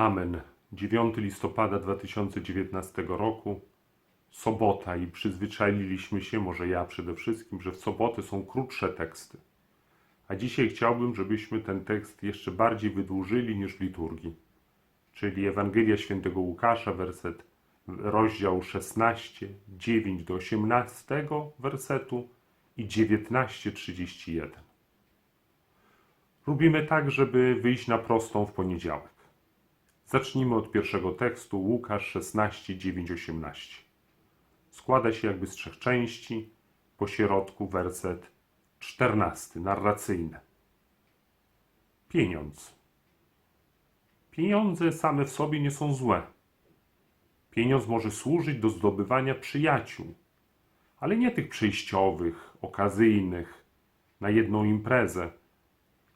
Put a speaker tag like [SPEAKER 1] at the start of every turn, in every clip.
[SPEAKER 1] Amen. 9 listopada 2019 roku, sobota i przyzwyczailiśmy się, może ja przede wszystkim, że w soboty są krótsze teksty. A dzisiaj chciałbym, żebyśmy ten tekst jeszcze bardziej wydłużyli niż liturgii. Czyli Ewangelia Świętego Łukasza, werset, rozdział 16, 9 do 18 wersetu i 19:31. Robimy tak, żeby wyjść na prostą w poniedziałek. Zacznijmy od pierwszego tekstu, Łukasz 16, 9, 18. Składa się jakby z trzech części, po środku werset 14, narracyjny. Pieniądz. Pieniądze same w sobie nie są złe. Pieniądz może służyć do zdobywania przyjaciół, ale nie tych przejściowych, okazyjnych, na jedną imprezę,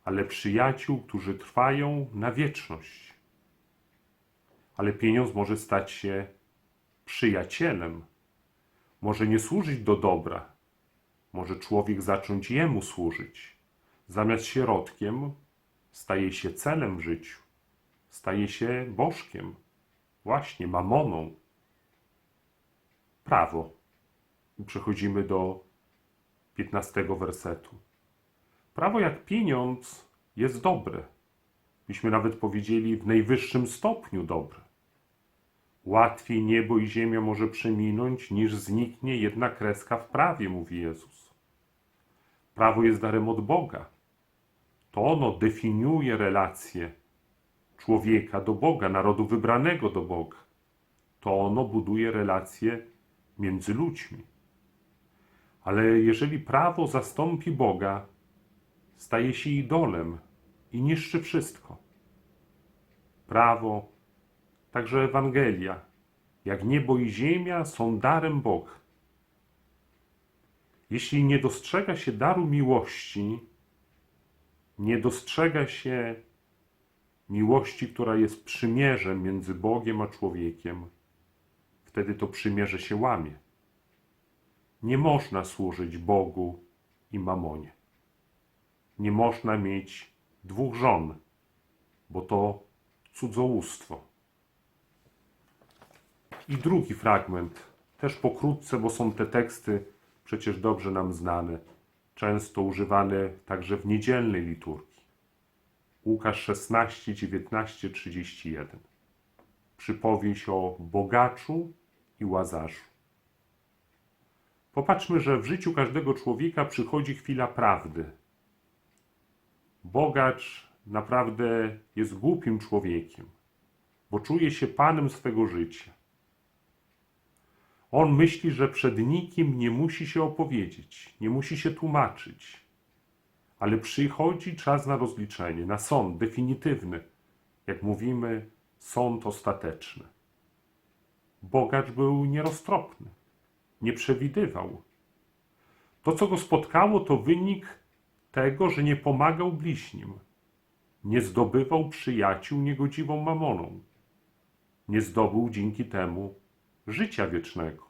[SPEAKER 1] ale przyjaciół, którzy trwają na wieczność. Ale pieniądz może stać się przyjacielem, może nie służyć do dobra, może człowiek zacząć jemu służyć. Zamiast środkiem staje się celem w życiu, staje się bożkiem, właśnie mamoną. Prawo. Przechodzimy do 15 wersetu. Prawo jak pieniądz jest dobre. Byśmy nawet powiedzieli w najwyższym stopniu dobre. Łatwiej niebo i ziemia może przeminąć, niż zniknie jedna kreska w prawie, mówi Jezus. Prawo jest darem od Boga. To ono definiuje relacje człowieka do Boga, narodu wybranego do Boga. To ono buduje relacje między ludźmi. Ale jeżeli prawo zastąpi Boga, staje się idolem i niszczy wszystko. Prawo, także Ewangelia, jak niebo i ziemia są darem Boga. Jeśli nie dostrzega się daru miłości, nie dostrzega się miłości, która jest przymierzem między Bogiem a człowiekiem, wtedy to przymierze się łamie. Nie można służyć Bogu i mamonie. Nie można mieć dwóch żon, bo to cudzołóstwo. I drugi fragment, też pokrótce, bo są te teksty przecież dobrze nam znane, często używane także w niedzielnej liturgii. Łukasz 16, 19, 31. Przypowieść o bogaczu i łazarzu. Popatrzmy, że w życiu każdego człowieka przychodzi chwila prawdy. Bogacz naprawdę jest głupim człowiekiem, bo czuje się panem swego życia. On myśli, że przed nikim nie musi się opowiedzieć, nie musi się tłumaczyć. Ale przychodzi czas na rozliczenie, na sąd definitywny, jak mówimy, sąd ostateczny. Bogacz był nieroztropny, nie przewidywał. To, co go spotkało, to wynik tego, że nie pomagał bliźnim, nie zdobywał przyjaciół niegodziwą mamoną, nie zdobył dzięki temu życia wiecznego.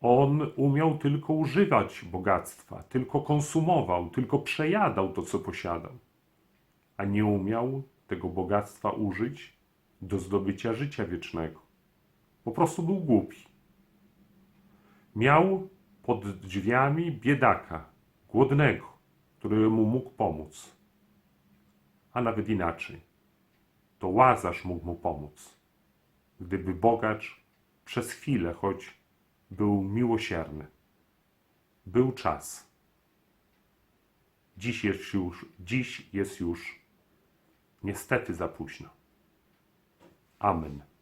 [SPEAKER 1] On umiał tylko używać bogactwa, tylko konsumował, tylko przejadał to, co posiadał, a nie umiał tego bogactwa użyć do zdobycia życia wiecznego. Po prostu był głupi. Miał pod drzwiami biedaka, głodnego, który mu mógł pomóc. A nawet inaczej, to łazarz mógł mu pomóc, gdyby bogacz przez chwilę, choć był miłosierny. Był czas. Dziś jest już, dziś jest już niestety za późno. Amen.